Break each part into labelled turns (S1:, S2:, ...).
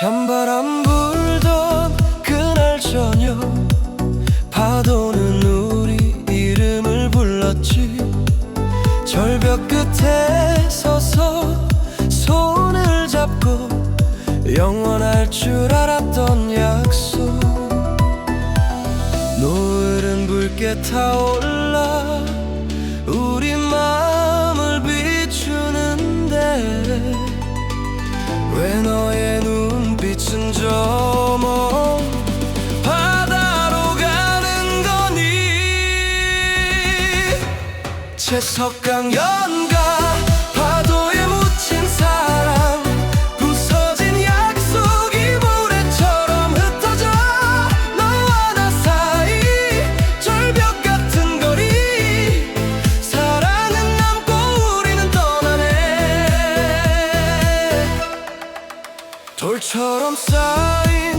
S1: 찬바람 불던 그날 저녁 파도는 우리 이름을 불렀지. 절벽 끝에 서서 손을 잡고 영원할 줄 알았던 약속. 노을은 붉게 타올라 채석강 연가 파도에 묻힌 사랑 부서진 약속이 모래처럼 흩어져 너와 나 사이 절벽 같은 거리. 사랑은 남고 우리는 떠나네. 돌처럼 쌓인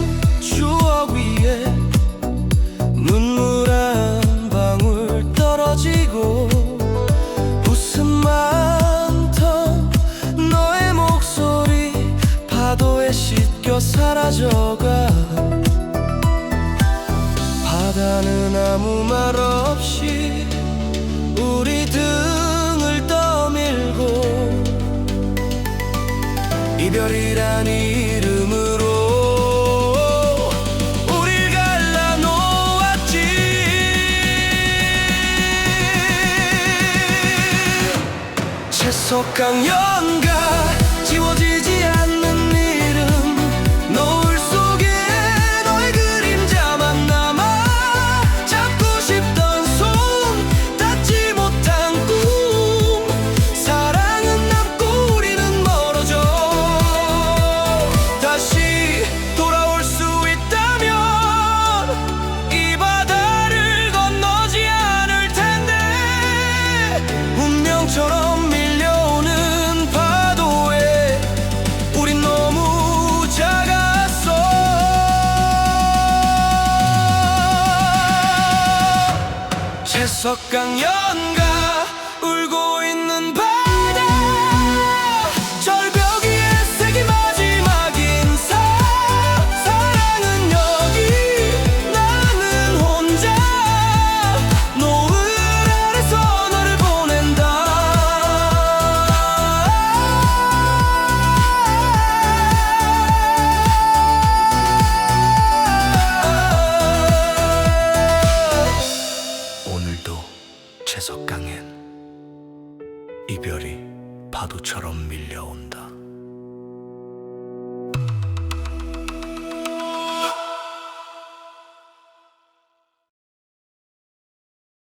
S1: 씻겨 사라져가. 바다는 아무 말 없이 우리 등을 떠밀고 이별이란 이름으로 우릴 갈라놓았지. 채석강 연가 작았어 채석강 연가 이별이 파도처럼 밀려온다.